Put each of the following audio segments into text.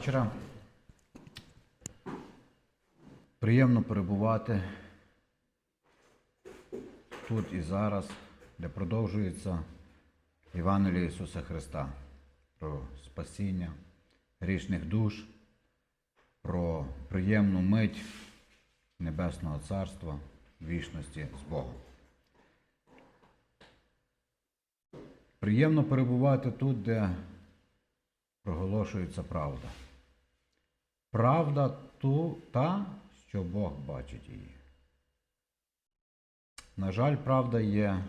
Вчора приємно перебувати тут і зараз, де продовжується Євангеліє Ісуса Христа про спасіння грішних душ, про приємну мить Небесного Царства вічності з Богом. Приємно перебувати тут, де проголошується правда. Правда ту, та, що Бог бачить її. На жаль, правда є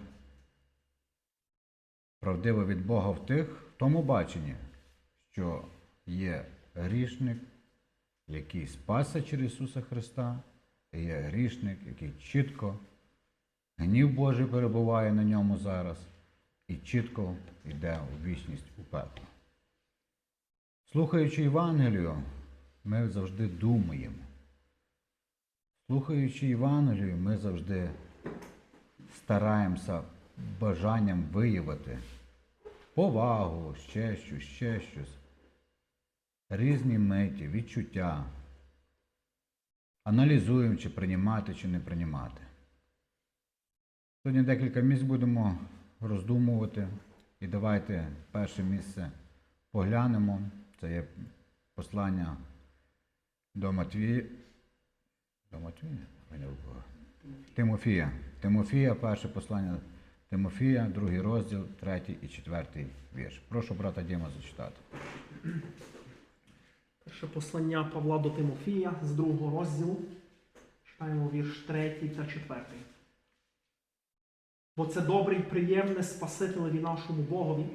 правдива від Бога в тих, в тому баченні, що є грішник, який спасся через Ісуса Христа, і є грішник, який чітко, гнів Божий перебуває на ньому зараз і чітко йде у вічність у пекло. Слухаючи Євангелію, ми завжди думаємо. Слухаючи Євангелію, ми завжди стараємося бажанням виявити повагу, ще щось, ще щось, різні миті, відчуття. Аналізуємо, чи приймати, чи не приймати. Сьогодні декілька місць будемо роздумувати. І давайте перше місце поглянемо. Це є послання до Матвія. До Матвія? Тимофія. Тимофія, перше послання Тимофія, другий розділ, третій і четвертий вірш. Прошу брата Діма зачитати. Перше послання Павла до Тимофія з другого розділу. Читаємо вірш 3 та 4. Бо це добре і приємне Спасителеві нашому Богові,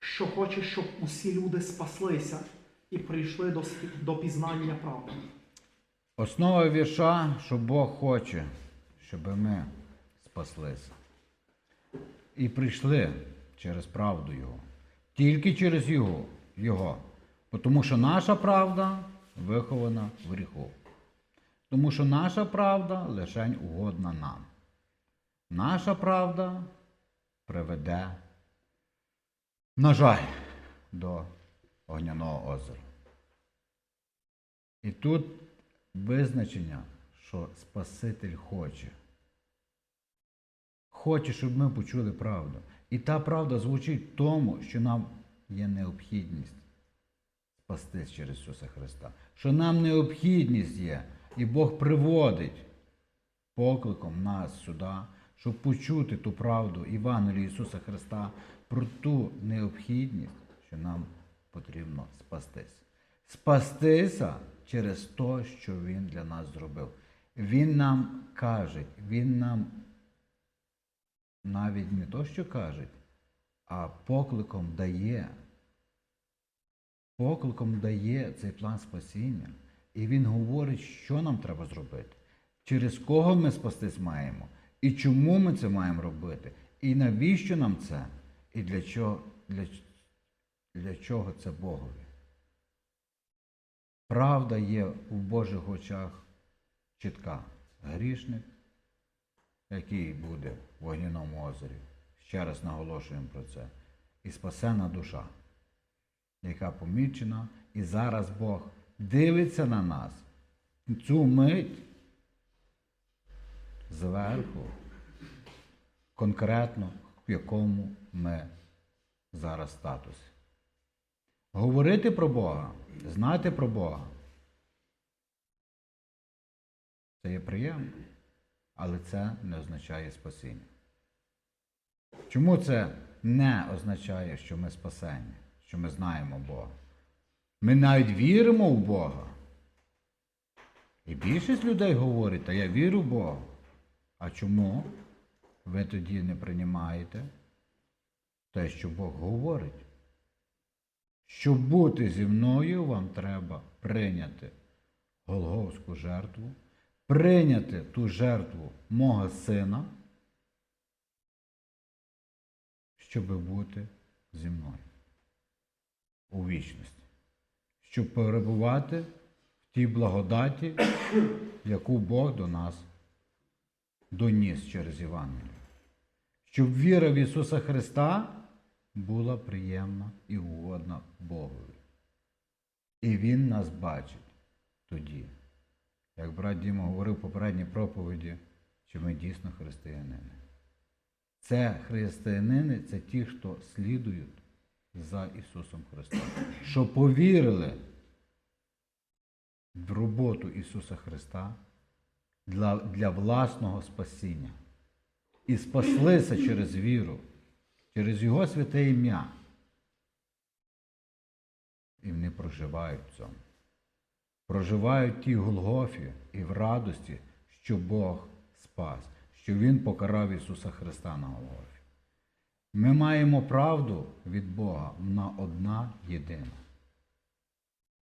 що хоче, щоб усі люди спаслися і прийшли до, до пізнання правди. Основа вірша, що Бог хоче, щоб ми спаслися. І прийшли через правду Його. Тільки через Його. Його. Тому що наша правда вихована в гріху. Тому що наша правда лишень угодна нам. Наша правда приведе, на жаль, до огняного озера. І тут визначення, що Спаситель хоче. Хоче, щоб ми почули правду. І та правда звучить в тому, що нам є необхідність спастись через Ісуса Христа. Що нам необхідність є, і Бог приводить покликом нас сюди, щоб почути ту правду Євангелія Ісуса Христа про ту необхідність, що нам потрібно спастись. Спастися через те, що Він для нас зробив. Він нам каже, Він нам навіть не то, що каже, а покликом дає. Покликом дає цей план спасіння. І він говорить, що нам треба зробити, через кого ми спастись маємо, і чому ми це маємо робити, і навіщо нам це, і для чого, для, для чого це Богові. Правда є у Божих очах чітка. Грішник, який буде в вогняному озері. Ще раз наголошуємо про це. І спасена душа, яка помічена, і зараз Бог дивиться на нас. Цю мить зверху, конкретно в якому ми зараз статусі. Говорити про Бога, знати про Бога. Це є приємно, але це не означає спасіння. Чому це не означає, що ми спасені, що ми знаємо Бога? Ми навіть віримо в Бога. І більшість людей говорить, та я вірю в Бога. А чому ви тоді не приймаєте те, що Бог говорить? Щоб бути зі мною, вам треба прийняти Голговську жертву, прийняти ту жертву мого сина, щоб бути зі мною у вічності, щоб перебувати в тій благодаті, яку Бог до нас доніс через Євангеліє. Щоб віра в Ісуса Христа була приємна і угодна Богові. І Він нас бачить тоді. Як брат Діма говорив в попередній проповіді, що ми дійсно християнини. Це християнини це ті, хто слідують за Ісусом Христом, що повірили в роботу Ісуса Христа для, для власного спасіння. І спаслися через віру, через Його святе ім'я. І вони проживають в цьому. Проживають в тій Голгофі і в радості, що Бог спас, що Він покарав Ісуса Христа на Голгофі. Ми маємо правду від Бога, вона одна єдина.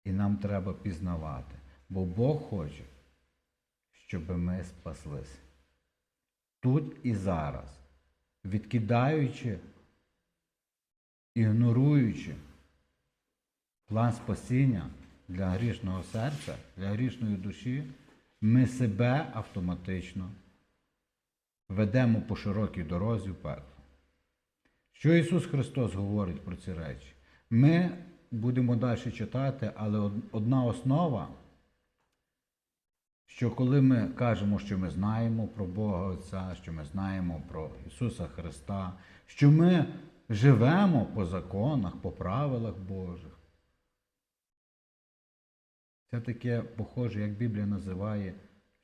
І нам треба пізнавати, бо Бог хоче, щоб ми спаслися. Тут і зараз, відкидаючи, ігноруючи план спасіння для грішного серця, для грішної душі, ми себе автоматично ведемо по широкій дорозі в. Що Ісус Христос говорить про ці речі? Ми будемо далі читати, але одна основа, що коли ми кажемо, що ми знаємо про Бога Отця, що ми знаємо про Ісуса Христа, що ми живемо по законах, по правилах Божих. Це таке похоже, як Біблія називає,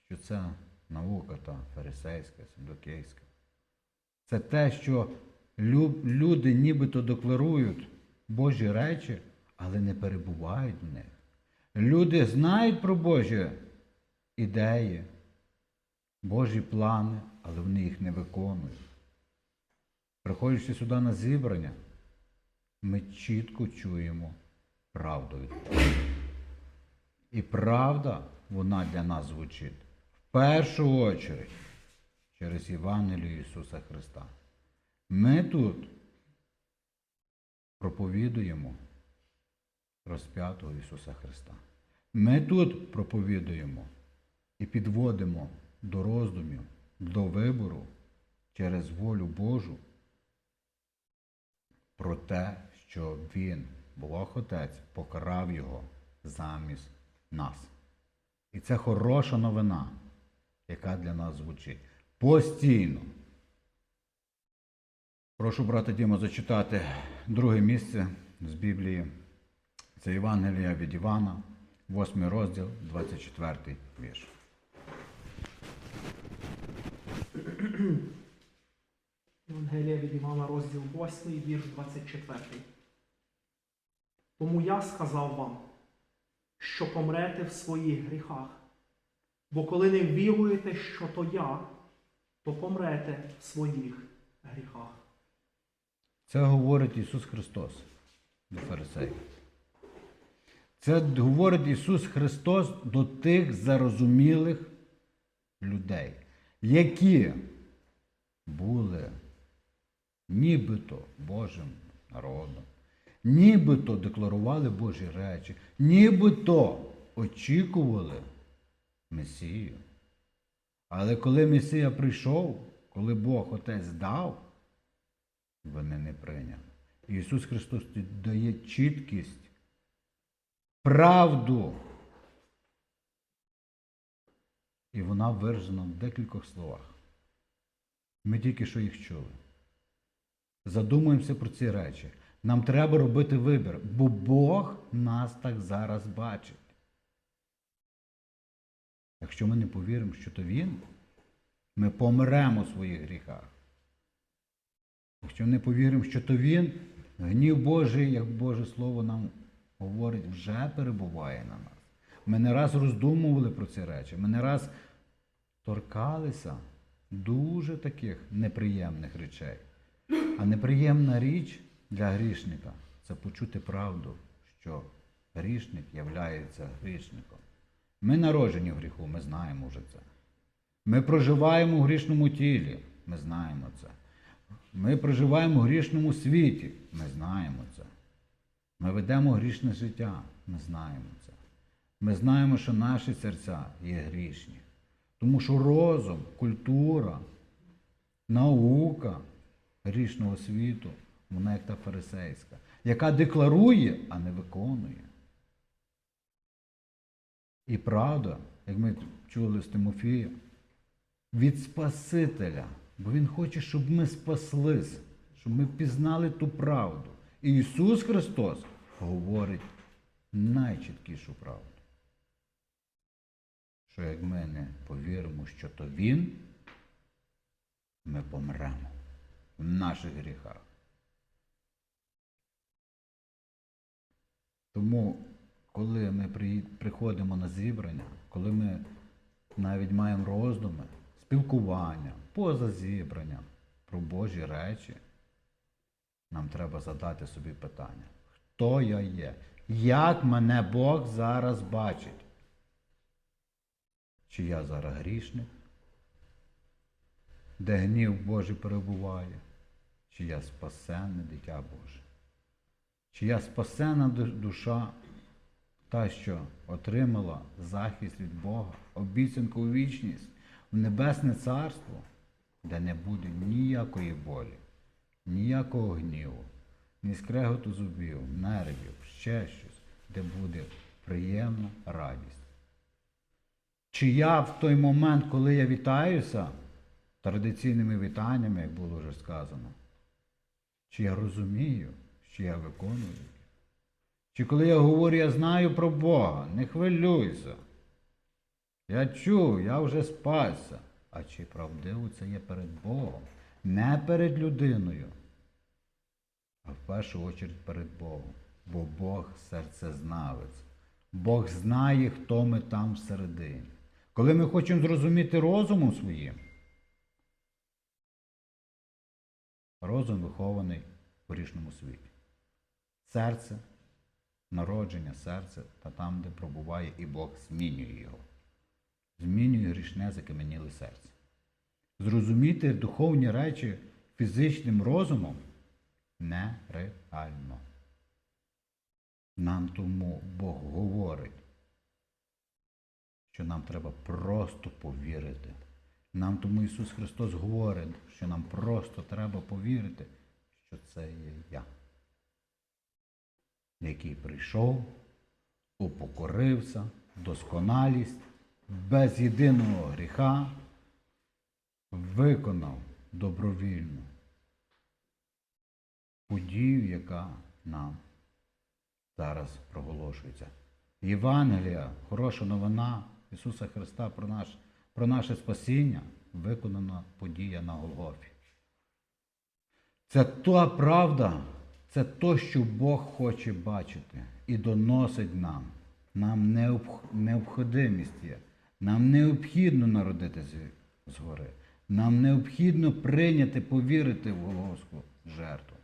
що це наука та фарисейська, садокейська. Це те, що люди нібито декларують Божі речі, але не перебувають в них. Люди знають про Божі ідеї, Божі плани, але вони їх не виконують. Приходячи сюди на зібрання, ми чітко чуємо правду І правда, вона для нас звучить в першу очередь через Євангелію Ісуса Христа. Ми тут проповідуємо розп'ятого Ісуса Христа. Ми тут проповідуємо і підводимо до роздумів, до вибору через волю Божу про те, що Він, Бог Отець, покарав його замість нас. І це хороша новина, яка для нас звучить постійно. Прошу брата Діма зачитати друге місце з Біблії. Це Євангелія від Івана, 8 розділ, 24 вірш. Євангелія від Івана, розділ 8, вірш 24. Тому я сказав вам, що помрете в своїх гріхах. Бо коли не віруєте, що то я, то помрете в своїх гріхах. Це говорить Ісус Христос до фарисеїв. Це говорить Ісус Христос до тих зарозумілих людей, які були нібито Божим народом, нібито декларували Божі речі, нібито очікували Месію. Але коли Месія прийшов, коли Бог Отець дав, вони не прийняли. Ісус Христос дає чіткість, правду. І вона виражена в декількох словах. Ми тільки що їх чули. Задумуємося про ці речі. Нам треба робити вибір, бо Бог нас так зараз бачить. Якщо ми не повіримо, що то Він, ми помремо у своїх гріхах. Якщо не повіримо, що то Він, гнів Божий, як Боже Слово нам говорить, вже перебуває на нас. Ми не раз роздумували про ці речі, ми не раз торкалися дуже таких неприємних речей. А неприємна річ для грішника це почути правду, що грішник являється грішником. Ми народжені в гріху, ми знаємо вже це. Ми проживаємо в грішному тілі, ми знаємо це. Ми проживаємо в грішному світі, ми знаємо це. Ми ведемо грішне життя, ми знаємо це. Ми знаємо, що наші серця є грішні. Тому що розум, культура, наука грішного світу, вона як та фарисейська, яка декларує, а не виконує. І правда, як ми чули з Тимофія, від Спасителя. Бо Він хоче, щоб ми спаслись, щоб ми пізнали ту правду. І Ісус Христос говорить найчіткішу правду. Що як ми не повіримо, що то Він, ми помремо в наших гріхах. Тому, коли ми приходимо на зібрання, коли ми навіть маємо роздуми, спілкування, поза зібранням про Божі речі, нам треба задати собі питання, хто я є? Як мене Бог зараз бачить? Чи я зараз грішник? Де гнів Божий перебуває? Чи я спасенне дитя Боже? Чи я спасена душа, та, що отримала захист від Бога, обіцянку у вічність, в небесне царство, де не буде ніякої болі, ніякого гніву, ні скреготу зубів, нервів, ще щось, де буде приємна радість. Чи я в той момент, коли я вітаюся традиційними вітаннями, як було вже сказано, чи я розумію, що я виконую? Чи коли я говорю, я знаю про Бога, не хвилюйся. Я чув, я вже спасся. А чи правдиво це є перед Богом? Не перед людиною, а в першу очередь перед Богом. Бо Бог серцезнавець. Бог знає, хто ми там всередині. Коли ми хочемо зрозуміти розумом своїм, розум вихований в грішному світі. Серце, народження серця та там, де пробуває і Бог змінює його. Змінює грішне закам'яніле серце. Зрозуміти духовні речі фізичним розумом нереально. Нам тому Бог говорить, що нам треба просто повірити. Нам тому Ісус Христос говорить, що нам просто треба повірити, що це є я, який прийшов, упокорився, досконалість, без єдиного гріха, виконав добровільну подію, яка нам зараз проголошується. Євангелія, хороша новина Ісуса Христа про, наш, про наше спасіння, виконана подія на Голгофі. Це та правда, це то, що Бог хоче бачити і доносить нам. Нам необх- необходимість є. Нам необхідно народитися згори. Нам необхідно прийняти, повірити в Голгофську жертву.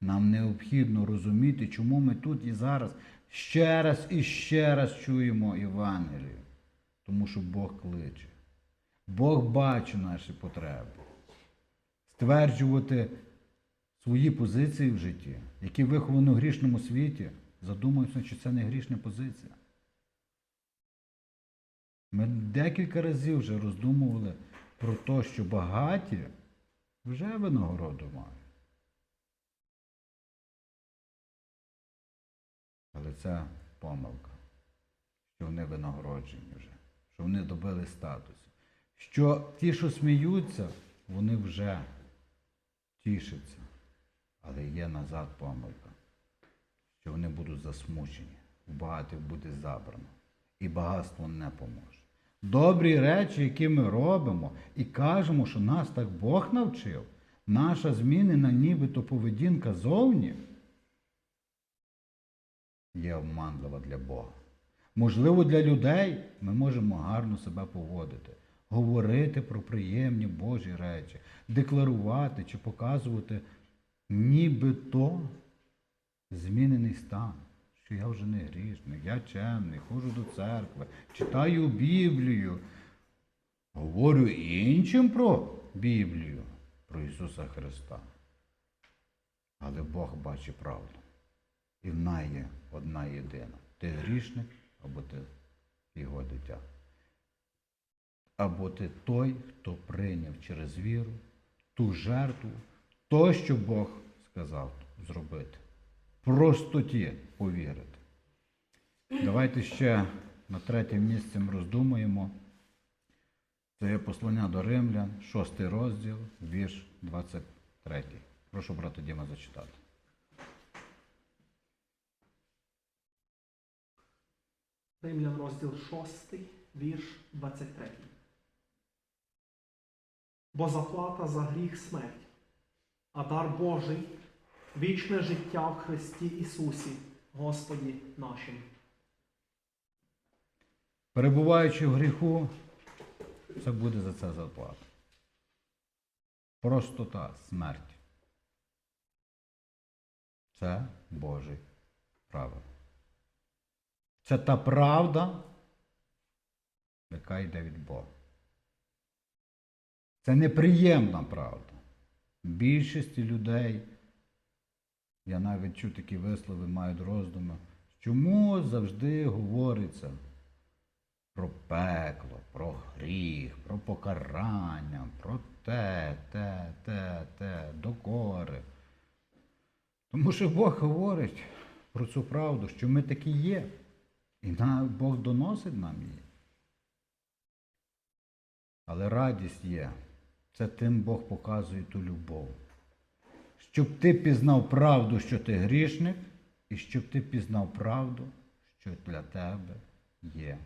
Нам необхідно розуміти, чому ми тут і зараз ще раз і ще раз чуємо Євангелію. Тому що Бог кличе. Бог бачить наші потреби. Стверджувати свої позиції в житті, які виховані в грішному світі, задумуємося, чи це не грішна позиція. Ми декілька разів вже роздумували про те, що багаті вже винагороду мають. Але це помилка, що вони винагороджені вже, що вони добили статус. Що ті, що сміються, вони вже тішаться. Але є назад помилка, що вони будуть засмучені, у багатих буде забрано. І багатство не поможе. Добрі речі, які ми робимо, і кажемо, що нас так Бог навчив, наша змінена нібито поведінка зовні є обманлива для Бога. Можливо, для людей ми можемо гарно себе поводити, говорити про приємні Божі речі, декларувати чи показувати нібито змінений стан, що я вже не грішник, я чемний, ходжу до церкви, читаю Біблію, говорю іншим про Біблію, про Ісуса Христа. Але Бог бачить правду. І в неї є одна єдина. Ти грішник, або ти його дитя. Або ти той, хто прийняв через віру ту жертву, то, що Бог сказав зробити. Простоті повірити. Давайте ще на третім місці ми роздумуємо. Це є послання до Римлян, шостий розділ, вірш 23. Прошу брата Діма зачитати. Римлян розділ 6, вірш 23. Бо заплата за гріх смерть, а дар Божий вічне життя в Христі Ісусі, Господі нашим. Перебуваючи в гріху, це буде за це заплата. Простота, смерть. Це Божий правил. Це та правда, яка йде від Бога. Це неприємна правда. Більшості людей, я навіть чув такі вислови, мають роздуми, чому завжди говориться про пекло, про гріх, про покарання, про те, те, те, те, докори. Тому що Бог говорить про цю правду, що ми такі є. І Бог доносить нам її. Але радість є. Це тим Бог показує ту любов. Щоб ти пізнав правду, що ти грішник, і щоб ти пізнав правду, що для тебе є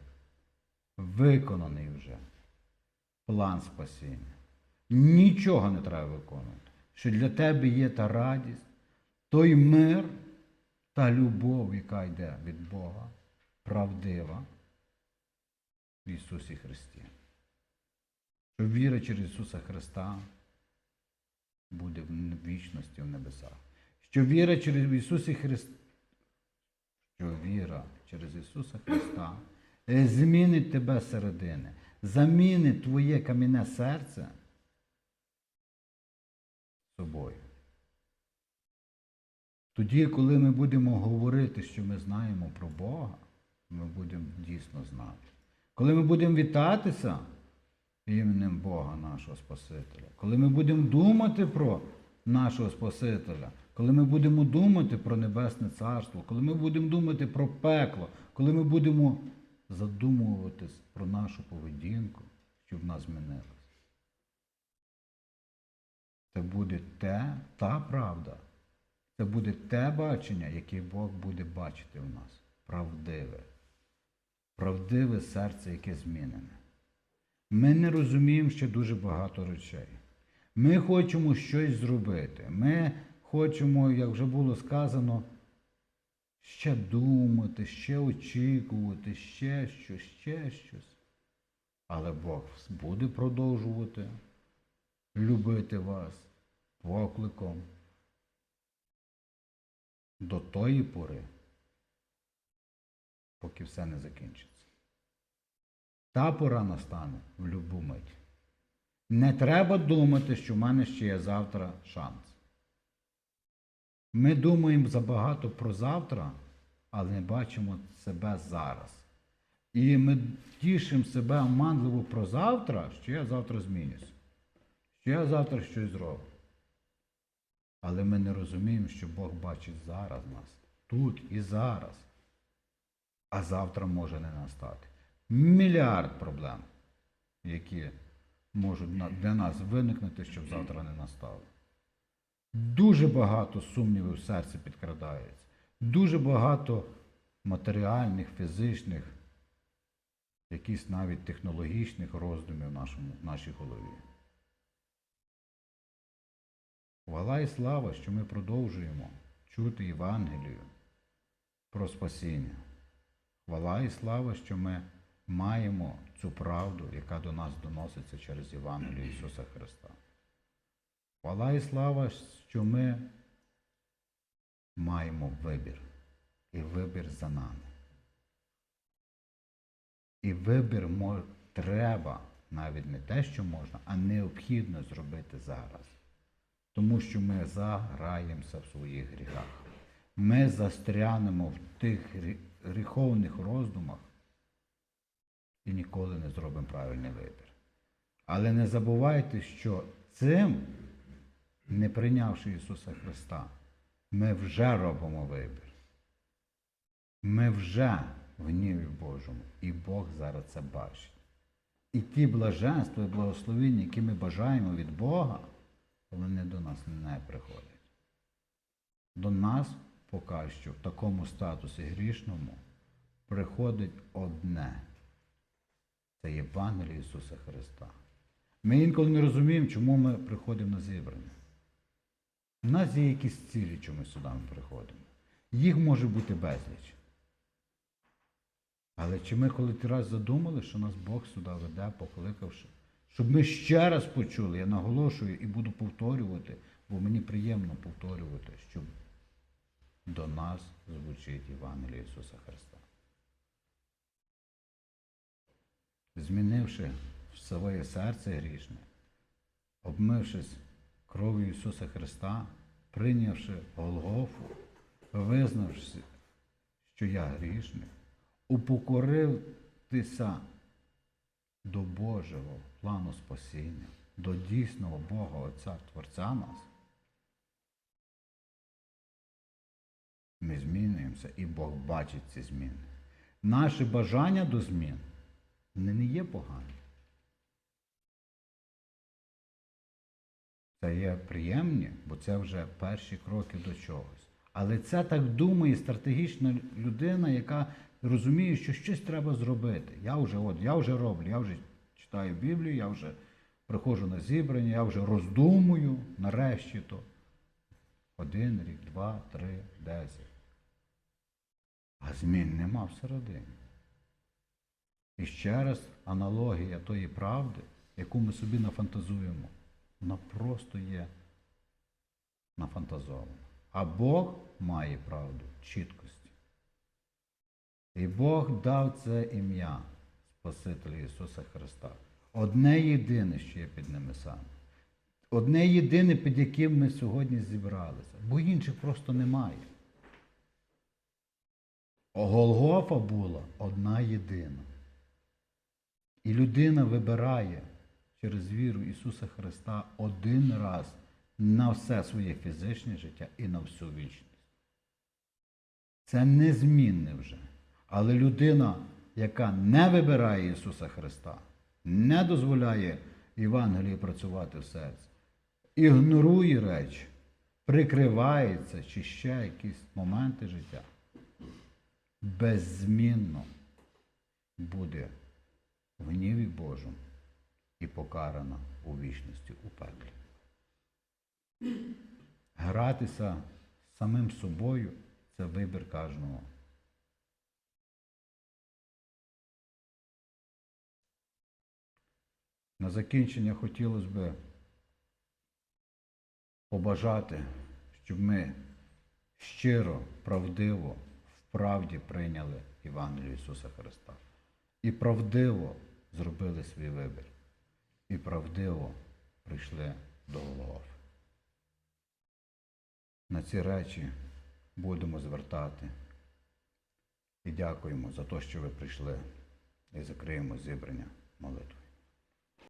виконаний вже план спасіння. Нічого не треба виконувати. Що для тебе є та радість, той мир, та любов, яка йде від Бога, правдива в Ісусі Христі. Що віра через Ісуса Христа буде в вічності в небесах. Що віра через Ісусі Христа, що віра через Ісуса Христа е, змінить тебе зсередини, замінить твоє кам'яне серце собою. Тоді, коли ми будемо говорити, що ми знаємо про Бога, ми будемо дійсно знати. Коли ми будемо вітатися іменем Бога, нашого Спасителя, коли ми будемо думати про нашого Спасителя, коли ми будемо думати про Небесне Царство, коли ми будемо думати про пекло, коли ми будемо задумуватись про нашу поведінку, щоб нас змінилось. Це буде те, та правда. Це буде те бачення, яке Бог буде бачити в нас. Правдиве. Правдиве серце, яке змінене. Ми не розуміємо ще дуже багато речей. Ми хочемо щось зробити. Ми хочемо, як вже було сказано, ще думати, ще очікувати, ще щось, ще щось. Але Бог буде продовжувати любити вас покликом до тої пори, поки все не закінчиться. Та пора настане в любу мить. Не треба думати, що в мене ще є завтра шанс. Ми думаємо забагато про завтра, але не бачимо себе зараз. І ми тішимо себе оманливо про завтра, що я завтра змінюся, що я завтра щось зроблю. Але ми не розуміємо, що Бог бачить зараз нас, тут і зараз. А завтра може не настати. Мільярд проблем, які можуть для нас виникнути, щоб завтра не настало. Дуже багато сумнівів в серці підкрадається. Дуже багато матеріальних, фізичних, якісь навіть технологічних роздумів в нашому, в нашій голові. Хвала і слава, що ми продовжуємо чути Євангелію про спасіння. Хвала і слава, що ми маємо цю правду, яка до нас доноситься через Євангелію Ісуса Христа. Хвала і слава, що ми маємо вибір. І вибір за нами. І вибір треба навіть не те, що можна, а необхідно зробити зараз. Тому що ми заграємося в своїх гріхах. Ми застрянемо в тих гріховних роздумах і ніколи не зробимо правильний вибір. Але не забувайте, що цим, не прийнявши Ісуса Христа, ми вже робимо вибір. Ми вже в гніві Божому. І Бог зараз це бачить. І ті блаженства і благословення, які ми бажаємо від Бога, вони до нас не приходять. До нас поки що в такому статусі грішному приходить одне. Це Євангеліє Ісуса Христа. Ми інколи не розуміємо, чому ми приходимо на зібрання. У нас є якісь цілі, чому ми сюди ми приходимо. Їх може бути безліч. Але чи ми коли раз задумали, що нас Бог сюди веде, покликавши, щоб ми ще раз почули, я наголошую і буду повторювати, бо мені приємно повторювати, щоб до нас звучить Євангеліє Ісуса Христа. Змінивши своє серце грішне, обмившись кров'ю Ісуса Христа, прийнявши Голгофу, визнавши, що я грішник, упокоривтеся до Божого плану спасіння, до дійсного Бога Отця Творця нас, ми змінюємося, і Бог бачить ці зміни. Наше бажання до змін не не є погані. Це є приємні, бо це вже перші кроки до чогось. Але це так думає стратегічна людина, яка розуміє, що щось треба зробити. Я вже от, я вже роблю, я вже читаю Біблію, я вже приходжу на зібрання, я вже роздумую, нарешті то. Один рік, два, три, десять. А змін нема всередині. І ще раз аналогія тої правди, яку ми собі нафантазуємо, вона просто є нафантазована. А Бог має правду чіткості. І Бог дав це ім'я Спасителя Ісуса Христа. Одне єдине, що є під ними саме. Одне єдине, під яким ми сьогодні зібралися, бо інших просто немає. Голгофа була одна єдина. І людина вибирає через віру Ісуса Христа один раз на все своє фізичне життя і на всю вічність. Це незмінне вже. Але людина, яка не вибирає Ісуса Христа, не дозволяє Євангелії працювати в серці, ігнорує речі, прикривається чи ще якісь моменти життя, беззмінно буде в гніві Божому і покарана у вічності у пеклі. Гратися самим собою це вибір кожного. На закінчення хотілося б побажати, щоб ми щиро, правдиво, в правді прийняли Євангелію Ісуса Христа. І правдиво зробили свій вибір. І правдиво прийшли до Голгофи. На ці речі будемо звертати. І дякуємо за те, що ви прийшли. І закриємо зібрання молитви.